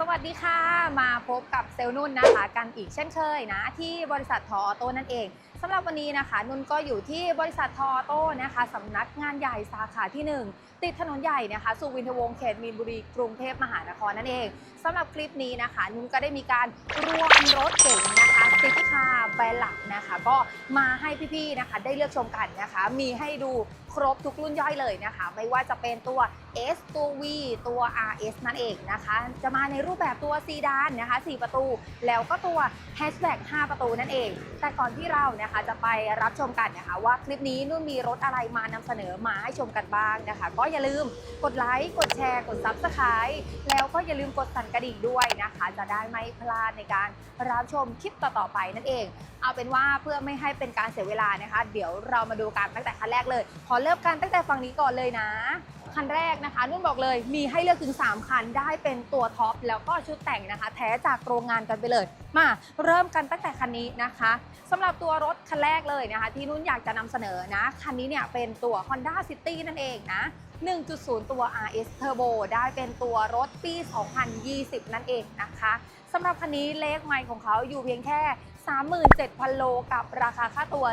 สวัสดีค่ะ มาพบกับเซลล์นุ่นนะคะ กันอีกเช่นเคยนะ ที่บริษัททออโต้นั่นเองำหรับวันนี้นะคะ นุ่นก็อยู่ที่บริษัททอโต้นะคะสำนักงานใหญ่สาขาที่ 1 ติดถนนใหญ่นะคะสุวินทวงศ์เขตมีนบุรีกรุงเทพมหานครนั่นเองสำหรับคลิปนี้นะคะ นุ่นก็ได้มีการรวมรถเก๋งนะคะซิตี้คาร์แบรนด์หลักนะคะ ก็มาให้พี่ๆนะคะได้เลือกชมกันนะคะ มีให้ดูครบทุกรุ่นย่อยเลยนะคะ ไม่ว่าจะเป็นตัว S ตัว V ตัว RS นั่นเองนะคะ จะมาในรูปแบบตัวซีดานนะคะ 4 ประตู แล้วก็ตัว Hatchback 5ประตูนั่นเอง แต่ก่อนที่เรานะคะจะไปรับชมกันนะคะ ว่าคลิปนี้นุ่นมีรถอะไรมานำเสนอมาให้ชมกันบ้างนะคะ ก็อย่าลืมกดไลค์กดแชร์ กด Subscribe แล้วก็อย่าลืมกดสั่นกระดิ่งด้วยนะคะ จะได้ไม่พลาดในการรับชมคลิปต่อๆไปนั่นเอง เอาเป็นว่าเพื่อไม่ให้เป็นการเสียเวลานะคะ เดี๋ยวเรามาดูกันตั้งแต่คันแรกเลย ขอเริ่มกันตั้งแต่ฝั่งนี้ก่อนเลยนะ คันแรกนะคะนุ่นบอกเลยมีให้เลือกถึง 3 คันได้เป็นตัวท็อปแล้วก็ชุดแต่งนะคะ แท้จากโรงงานกันไปเลย มาเริ่มกันตั้งแต่คันนี้นะคะสำหรับตัวรถคันแรกเลยนะคะ ที่นุ่นอยากจะนำเสนอนะ คันนี้เนี่ยเป็นตัว Honda City นั่นเองนะ 1.0 ตัว RS Turbo ได้เป็นตัวรถปี 2020 นั่นเองนะคะสำหรับคันนี้เลขไมล์ของเขาอยู่เพียงแค่ 37,000 โลกับราคาค่าตัว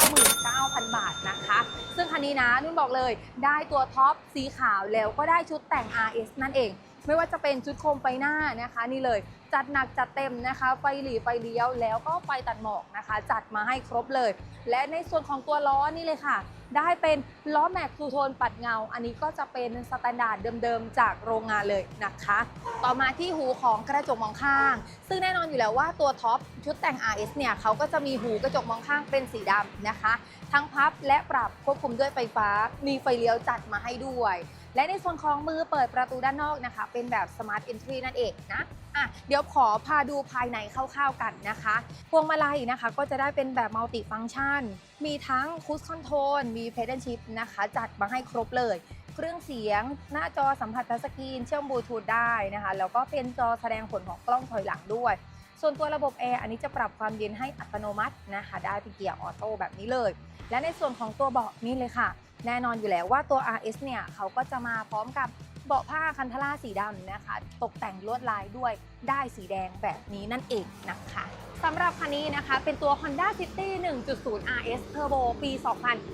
499,000 บาทนะคะ ซึ่งคันนี้นะนุ่นบอกเลยได้ตัวท็อปสีขาวแล้วก็ได้ชุดแต่ง RS นั่นเอง ไม่ว่าจะเป็นชุดโคมไฟหน้านะคะ นี่เลยจัดหนักจัดเต็มนะคะ ไฟหลีไฟเลี้ยวแล้วก็ไฟตัดหมอกนะคะ จัดมาให้ครบเลย และในส่วนของตัวล้อนี่เลยค่ะ ได้เป็นล้อแม็กซ์ทูโทนปัดเงา อันนี้ก็จะเป็นสแตนดาร์ดเดิมๆจากโรงงานเลยนะคะ ต่อมาที่หูของกระจกมองข้าง ซึ่งแน่นอนอยู่แล้วว่าตัวท็อปชุดแต่ง RS เนี่ยเขาก็จะมีหูกระจกมองข้างเป็นสีดำนะคะ ทั้งพับและปรับควบคุมด้วยไฟฟ้า มีไฟเลี้ยวจัดมาให้ด้วย และในส่วนของมือเปิดประตูด้านนอกนะคะ เป็นแบบ Smart Entry นั่นเองนะ อะเดี๋ยวขอพาดูภายในคร่าวๆกันนะคะพวงมาลัยนะคะก็จะได้เป็นแบบมัลติฟัง c t ชัน มีทั้งคูสคอนโทรลมีเพด a ชิพนะคะ จัดมาให้ครบเลย เครื่องเสียง หน้าจอสัมผัสทัชสกรีน เชื่อมบลูทูธได้นะคะ แล้วก็เป็นจอแสดงผลของกล้องถอยหลังด้วยส่วนตัวระบบแอร์อันนี้จะปรับความเย็นให้อัตโนมัตินะคะ ได้เป็นเกียร์ออโต้แบบนี้เลย และในส่วนของตัวเบาะนี่เลยค่ะ แน่นอนอยู่แล้วว่าตัว RS เนี่ย เขาก็จะมาพร้อมกับ เบาะผ้าคันทล่าสีดำนะคะ ตกแต่งลวดลายด้วยได้สีแดงแบบนี้นั่นเองนะคะสำหรับคันนี้นะคะ เป็นตัว Honda City 1.0 RS Turbo ปี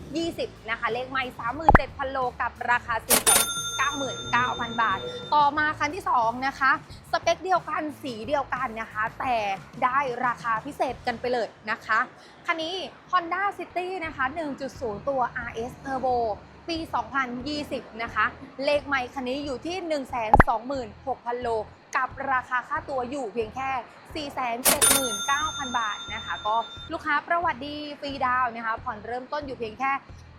2020 นะคะ เลขไม่37,000 โลกับราคา 499,000 บาท ต่อมาคันที่ 2 นะคะ สเปคเดียวกันสีเดียวกันนะคะ แต่ได้ราคาพิเศษกันไปเลยนะคะ คันนี้ Honda City นะคะ 1.0 ตัว RS Turbo ปี 2020 นะคะ เลขไม่คันนี้อยู่ที่ 126,000 โล กับราคาค่าตัวอยู่เพียงแค่ 479,000 บาทนะคะ ก็ลูกค้าประวัติดีฟรีดาวน์นะคะ ผ่อนเริ่มต้นอยู่เพียงแค่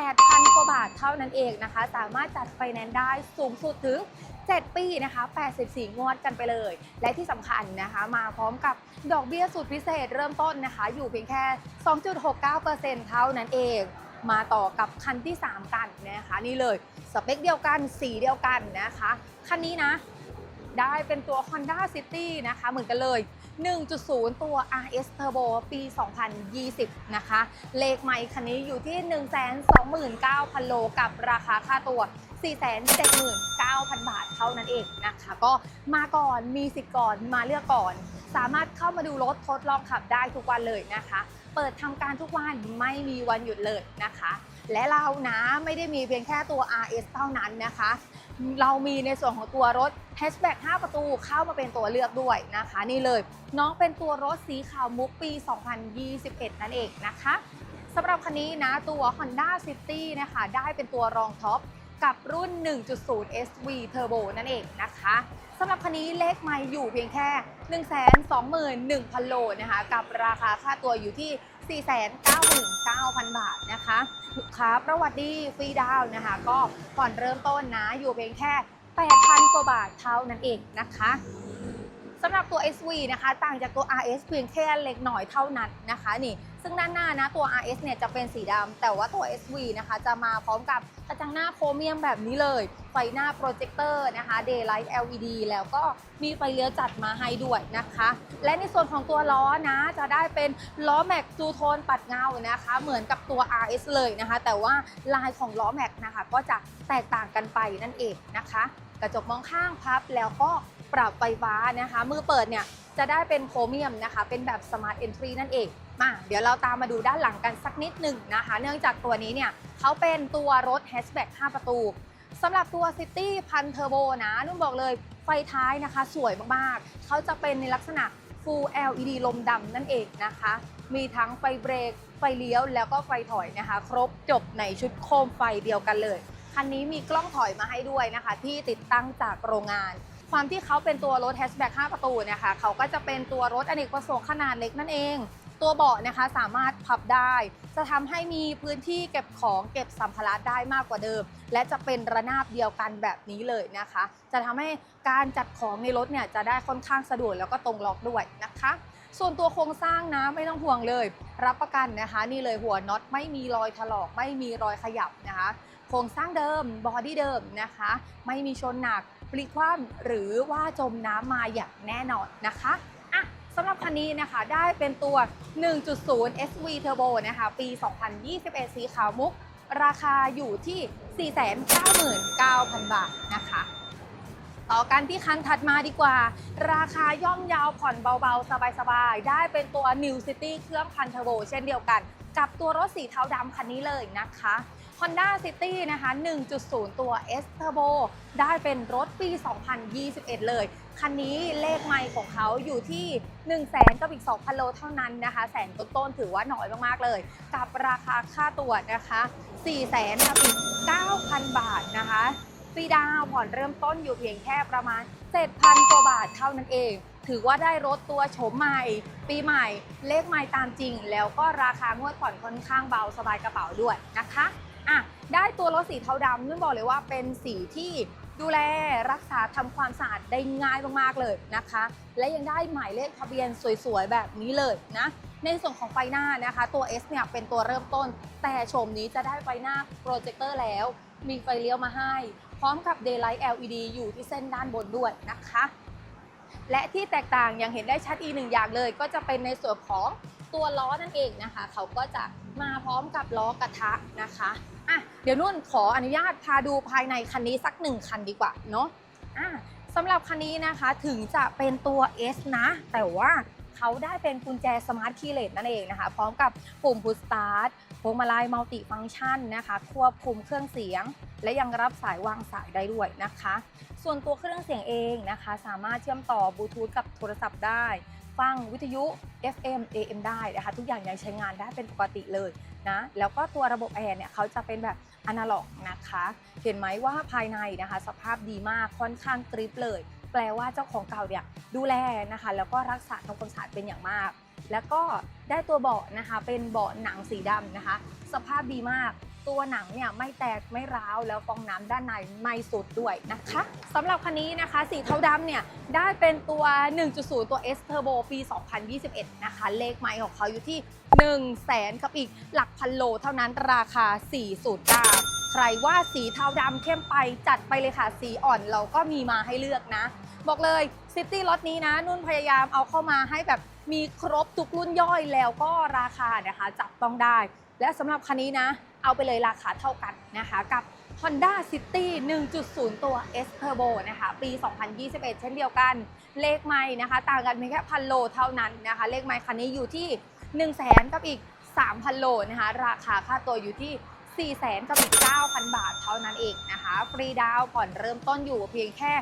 8,000 กว่าบาทเท่านั้นเองนะคะ สามารถจัดไฟแนนซ์ได้สูงสุดถึง 7 ปีนะคะ 84 งวดกันไปเลย และที่สำคัญนะคะ มาพร้อมกับดอกเบี้ยสุดพิเศษเริ่มต้นนะคะ อยู่เพียงแค่ 2.69%เท่านั้นเอง มาต่อกับคันที่ 3 กันนะคะนี่เลยสเปคเดียวกันสีเดียวกันนะคะคันนี้นะ ได้เป็นตัว Honda City นะคะเหมือนกันเลย 1.0 ตัว RS Turbo ปี 2020 นะคะ เลขไมค์คันนี้อยู่ที่ 129,000 โลกับราคาค่าตัว 479,000 บาทเท่านั้นเองนะคะ ก็มาก่อนมีสิทธิ์ก่อนมาเลือกก่อน สามารถเข้ามาดูรถทดลองขับได้ทุกวันเลยนะคะ เปิดทำการทุกวันไม่มีวันหยุดเลยนะคะ และเรานะไม่ได้มีเพียงแค่ตัว RS เท่านั้นนะคะ เรามีในส่วนของตัวรถ Hatchback 5 ประตูเข้ามาเป็นตัวเลือกด้วยนะคะ นี่เลยน้องเป็นตัวรถสีขาวมุกปี 2021 นั่นเองนะคะสำหรับคันนี้นะตัว Honda City นะคะได้เป็นตัวรองท็อป กับรุ่น 1.0 SV Turbo นั่นเองนะคะสำหรับคันนี้เลขไม่อยู่เพียงแค่ 121,000 โลนะคะ กับราคาค่าตัวอยู่ที่ 499,000 บาทนะคะลูกค้าประวัติดีฟรีดาวนะคะ ก็ผ่อนเริ่มต้นนะอยู่เพียงแค่ 8,000 กว่าบาทเท่านั้นเองนะคะ สำหรับตัว SV นะคะ ต่างจากตัว RS เพียงแค่เล็กหน่อยเท่านั้นนะคะนี่ซึ่งด้านหน้านะตัว RS เนี่ยจะเป็นสีดำแต่ว่าตัว SV นะคะจะมาพร้อมกับกระจังหน้าโครเมียมแบบนี้เลย ไฟหน้าโปรเจคเตอร์นะคะ Daylight LED แล้วก็มีไฟเลี้ยวจัดมาให้ด้วยนะคะ และในส่วนของตัวล้อนะจะได้เป็นล้อแม็กซูโทนปัดเงานะคะ เหมือนกับตัว RS เลยนะคะ แต่ว่าลายของล้อแม็กนะคะก็จะแตกต่างกันไปนั่นเองนะคะ กระจกมองข้างพับแล้วก็ ปรับไฟฟ้านะคะ มือเปิดเนี่ยจะได้เป็นโครเมียมนะคะ เป็นแบบ Smart Entry นั่นเอง มา เดี๋ยวเราตามมาดูด้านหลังกันสักนิดหนึ่งนะคะ เนื่องจากตัวนี้เนี่ยเขาเป็นตัวรถแฮชแบ็ก5 ประตูสำหรับตัว City พันเทอร์โบนะนุ่นบอกเลยไฟท้ายนะคะ สวยมากๆ เขาจะเป็นในลักษณะ Full LED ลมดำนั่นเองนะคะ มีทั้งไฟเบรก ไฟเลี้ยว แล้วก็ไฟถอยนะคะ ครบจบในชุดโคมไฟเดียวกันเลย คันนี้มีกล้องถอยมาให้ด้วยนะคะ ที่ติดตั้งจากโรงงาน ความที่เขาเป็นตัวรถแฮชแบ็ก5ประตูนะคะเขาก็จะเป็นตัวรถอเนกประสงค์ขนาดเล็กนั่นเอง ตัวเบาะนะคะสามารถพับได้ จะทำให้มีพื้นที่เก็บของเก็บสัมภาระได้มากกว่าเดิม และจะเป็นระนาบเดียวกันแบบนี้เลยนะคะ จะทำให้การจัดของในรถเนี่ยจะได้ค่อนข้างสะดวกแล้วก็ตรงล็อกด้วยนะคะ ส่วนตัวโครงสร้างนะไม่ต้องห่วงเลย รับประกันนะคะ นี่เลยหัวน็อตไม่มีรอยถลอกไม่มีรอยขยับนะคะ ครงสร้างเดิมบอดี้เดิมนะคะ ไม่มีชนหนักปลิกคว่ำหรือว่าจมน้ำมาอย่างแน่นอนนะคะอะสำหรับคันนี้นะคะได้เป็นตัว 1.0 SV Turbo นะคะ ปี 2021 สีขาวมุก ราคาอยู่ที่ 499,000 บาทนะคะต่อกันที่คันถัดมาดีกว่า ราคาย่อมเยาวผ่อนเบาๆ สบายๆ ได้เป็นตัว New City เครื่องพันเทอร์โบเช่นเดียวกัน กับตัวรถสีเทาดำคันนี้เลยนะคะ Honda City นะคะ 1.0 ตัว S Turbo ได้เป็นรถปี 2021 เลย คันนี้เลขไมล์ของเขาอยู่ที่ 1 0 0 0 0แสนกับอีก 2,000 โลเท่านั้นนะคะ แสนต้นๆถือว่าน้อยมากๆเลย กับราคาค่าตัวนะคะ4 0 0แสนกับอีก 9,000 บาทนะคะฟรีดาวผ่อนเริ่มต้นอยู่เพียงแค่ประมาณ 7,000 กว่าบาทเท่านั้นเอง ถือว่าได้รถตัวโฉมใหม่ ปีใหม่ เลขใหม่ตามจริง แล้วก็ราคางวดผ่อนค่อนข้างเบาสบายกระเป๋าด้วยนะคะ อะได้ตัวรถสีเทาดำนุ่นบอกเลยว่าเป็นสีที่ดูแลรักษาทำความสะอาดได้ง่ายมากๆเลยนะคะ และยังได้หมายเลขทะเบียนสวยๆแบบนี้เลยนะในส่วนของไฟหน้านะคะ ตัว S เนี่ยเป็นตัวเริ่มต้น แต่โฉมนี้จะได้ไฟหน้าโปรเจคเตอร์แล้ว มีไฟเลี้ยวมาให้ พร้อมกับ Daylight LED อยู่ที่เส้นด้านบนด้วยนะคะ และที่แตกต่างยังเห็นได้ชัดอีกหนึ่งอย่างเลย ก็จะเป็นในส่วนของตัวล้อนั่นเองนะคะ เขาก็จะมาพร้อมกับล้อกระทะนะคะ อะเดี๋ยวนุ่นขออนุญาตพาดูภายในคันนี้สักหนึ่งคันดีกว่าเนาะอะสำหรับคันนี้นะคะถึงจะเป็นตัว S นะ แต่ว่าเขาได้เป็นกุญแจสมาร์ทคีย์เลสนั่นเองนะคะ พร้อมกับปุ่มพุชสตาร์ทพวงมาลัยมัลติฟังก์ชันนะคะ ควบคุมเครื่องเสียง และยังรับสายวางสายได้ด้วยนะคะ ส่วนตัวเครื่องเสียงเองนะคะ สามารถเชื่อมต่อบลูทูธกับโทรศัพท์ได้ ฟังวิทยุ FM AM ได้นะคะ ทุกอย่างยังใช้งานได้เป็นปกติเลย นะแล้วก็ตัวระบบแอร์เนี่ยเขาจะเป็นแบบอนาล็อกนะคะ เห็นไหมว่าภายในนะคะ สภาพดีมากค่อนข้างกริปเลย แปลว่าเจ้าของเก่าเนี่ยดูแลนะคะ แล้วก็รักษาทำความสะอาดเป็นอย่างมาก แล้วก็ได้ตัวเบาะนะคะ เป็นเบาะหนังสีดำนะคะ สภาพดีมาก ตัวหนังเนี่ยไม่แตกไม่ร้าวแล้วฟองน้ำด้านในไม่สุดด้วยนะคะสำหรับคันนี้นะคะ สีเทาดำเนี่ยได้เป็นตัว 1.0 ตัว S Turbo ปี 2021 นะคะ เลขไมล์ของเขาอยู่ที่ 1 0 0 0 0แสนกับอีกหลักพันโลเท่านั้นราคา 409 ใครว่าสีเทาดำเข้มไปจัดไปเลยค่ะ สีอ่อนเราก็มีมาให้เลือกนะ บอกเลยซิตี้รถนี้นะนุ่นพยายามเอาเข้ามาให้แบบมีครบทุกรุ่นย่อยแล้วก็ราคานะคะ จับต้องได้ และสำหรับคันนี้นะ เอาไปเลยราคาเท่ากันนะคะกับ Honda City 1.0 ตัว S Turbo นะคะ ปี 2021 เช่นเดียวกัน เลขไม่นะคะ ต่างกันเพียงแค่พันโลเท่านั้นนะคะ เลขไม่คันนี้อยู่ที่ 1 0 0 0 0แสนกับอีก 3,000 โลนะคะ ราคาค่าตัวอยู่ที่ 4 0 0 0 0 0กับอีก 9,000 บาทเท่านั้นเองนะคะ ฟรีดาวน์ผ่อนเริ่มต้นอยู่เพียงแค่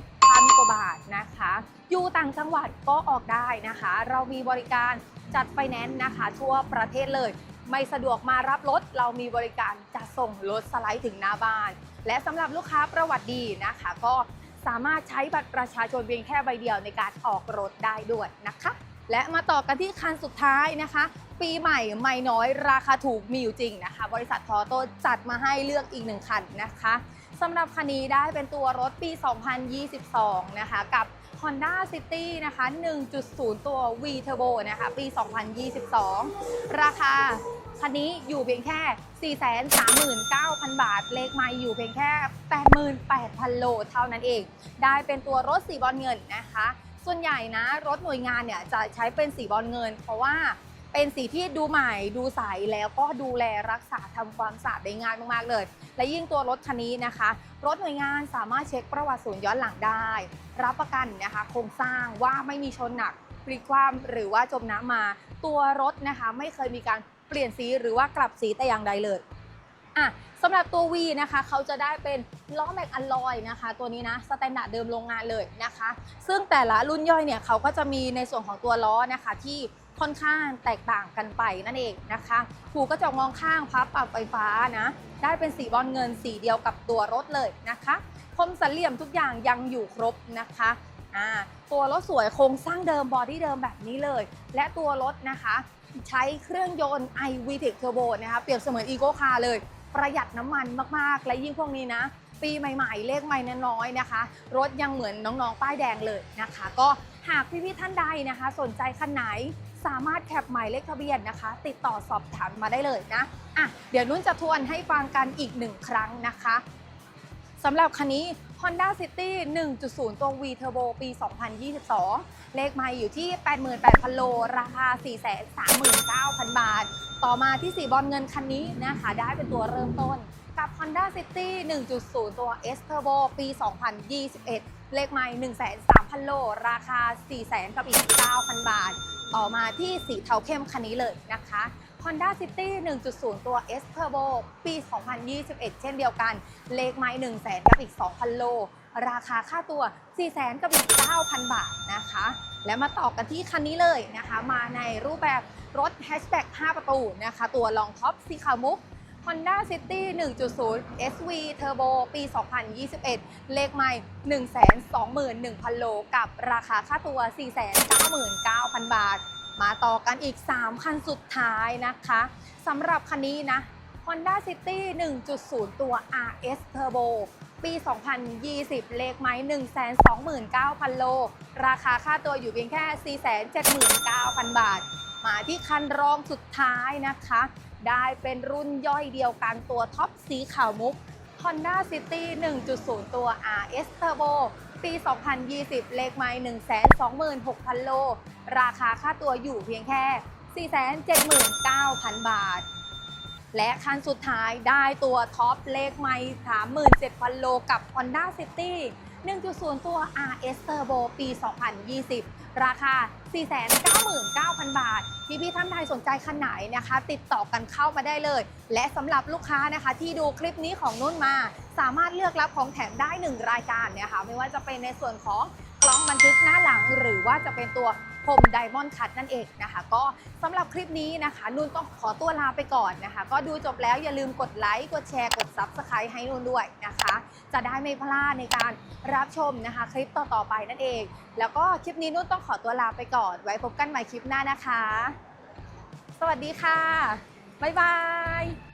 7,000 กว่าบาทนะคะ อยู่ต่างจังหวัดก็ออกได้นะคะ เรามีบริการจัดไฟแนนซ์นะคะ ทั่วประเทศเลย ไม่สะดวกมารับรถ เรามีบริการจะส่งรถสไลด์ถึงหน้าบ้าน และสำหรับลูกค้าประวัติดีนะคะ ก็สามารถใช้บัตรประชาชนเพียงแค่ใบเดียวในการออกรถได้ด้วยนะคะ และมาต่อกันที่คันสุดท้ายนะคะ ปีใหม่ไม่น้อยราคาถูกมีอยู่จริงนะคะ บริษัททอโต้จัดมาให้เลือกอีกหนึ่งคันนะคะ สำหรับคันนี้ได้เป็นตัวรถปี 2022 นะคะ กับ Honda City นะคะ 1.0 ตัว V Turbo นะคะ ปี 2022 ราคาคันนี้อยู่เพียงแค่ 439,000 บาท เลขไมาอยู่เพียงแค่ 88,000 โลเท่านั้นเอง ได้เป็นตัวรถสีบอลเงินนะคะ ส่วนใหญ่นะ รถหน่วยงานเนี่ยจะใช้เป็นสีบอลเงิน เพราะว่า เป็นสีที่ดูใหม่ดูใสแล้วก็ดูแลรักษาทำความสะอาดได้ง่ายมากๆเลย และยิ่งตัวรถคันนี้นะคะ รถหน่วยงานสามารถเช็คประวัติศูนย์ย้อนหลังได้ รับประกันนะคะ โครงสร้างว่าไม่มีชนหนักพลิกคว่ำหรือว่าจมน้ำมา ตัวรถนะคะ ไม่เคยมีการเปลี่ยนสีหรือว่ากลับสีแต่อย่างใดเลยอะสำหรับตัว V นะคะเขาจะได้เป็นล้อแม็กอัลลอยนะคะ ตัวนี้นะสแตนดาร์ดเดิมโรงงานเลยนะคะ ซึ่งแต่ละรุ่นย่อยเนี่ยเขาก็จะมีในส่วนของตัวล้อนะคะที่ ค่อนข้างแตกต่างกันไปนั่นเองนะคะหูกระจกมองข้างพับปรับไฟฟ้านะได้เป็นสีบอลเงินสีเดียวกับตัวรถเลยนะคะคมสันเหลี่ยมทุกอย่างยังอยู่ครบนะคะอ่าตัวรถสวยโครงสร้างเดิมบอดี้เดิมแบบนี้เลย และตัวรถนะคะ ใช้เครื่องยนต์ i v t e c Turbo นะคะเปรียบเสมือน Eco Car เลย ประหยัดน้ำมันมากๆ และยิ่งพวกนี้นะ ปีใหม่ๆ เลขไม่น้อยๆนะคะ รถยังเหมือนน้องๆ ป้ายแดงเลยนะคะ ก็หากพี่ๆท่านใดนะคะ สนใจคันไหน สามารถแคปหมายเลขทะเบียนนะคะ ติดต่อสอบถามมาได้เลยนะอะเดี๋ยวนุ่นจะทวนให้ฟังกันอีกหนึ่งครั้งนะคะสำหรับคันนี้ Honda City 1.0 ตัว V Turbo ปี 2022 เลขไม่อยู่ที่ 88,000 โล ราคา 439,000 บาท ต่อมาที่สีบอลเงินคันนี้นะคะ ได้เป็นตัวเริ่มต้น กับ Honda City 1.0 ตัว S Turbo ปี 2021 เลขไม่103,000 โล ราคา 400,000 กับอีก 9,000 บาท ออกมาที่สีเทาเข้มคันนี้เลยนะคะ Honda City 1.0 ตัว S Turbo ปี 2021 เช่นเดียวกัน เลขไม้100,000 กับอีก 2,000 โล ราคาค่าตัว 4 0 0 0 0 กับอีก 9,000 บาทนะคะ และมาต่อกันที่คันนี้เลยนะคะ มาในรูปแบบรถแฮชแบ็ก5 ประตูนะคะ ตัวลองท็อปสีขาวมุก Honda City 1.0 SV Turbo ปี 2021 เลขไม่ 121,000 โล กับราคาค่าตัว 499,000 บาท มาต่อกันอีก 3 คันสุดท้ายนะคะสำหรับคันนี้นะ Honda City 1.0 ตัว RS Turbo ปี 2020 เลขไม้ 129,000 โล ราคาค่าตัวอยู่เพียงแค่ 479,000 บาท มาที่คันรองสุดท้ายนะคะ ได้เป็นรุ่นย่อยเดียวกันตัวท็อปสีขาวมุก Honda City 1.0 ตัว RS Turbo ปี 2020 เลขไม้126,000 โล ราคาค่าตัวอยู่เพียงแค่ 479,000 บาท และคันสุดท้ายได้ตัวท็อปเลขไม่37,000 โลกับ Honda City 1.0 ตัว RS Turbo ปี 2020 ราคา 499,000 บาท ที่พี่ท่านใดสนใจคันไหนนะคะ ติดต่อกันเข้ามาได้เลย และสำหรับลูกค้านะคะ ที่ดูคลิปนี้ของนุ่นมา สามารถเลือกรับของแถมได้ 1 รายการเนี่ยค่ะไม่ว่าจะเป็นในส่วนของกล้องบันทึกหน้าหลัง รือว่าจะเป็นตัวพรมไดมอนด์คัตนั่นเองนะคะ ก็สำหรับคลิปนี้นะคะนุ่นต้องขอตัวลาไปก่อนนะคะ ก็ดูจบแล้วอย่าลืมกดไลค์กดแชร์กด Subscribe ให้นุ่นด้วยนะคะ จะได้ไม่พลาดในการรับชมนะคะ คลิปต่อๆไปนั่นเอง แล้วก็คลิปนี้นุ่นต้องขอตัวลาไปก่อน ไว้พบกันใหม่คลิปหน้านะคะ สวัสดีค่ะบ๊ายบาย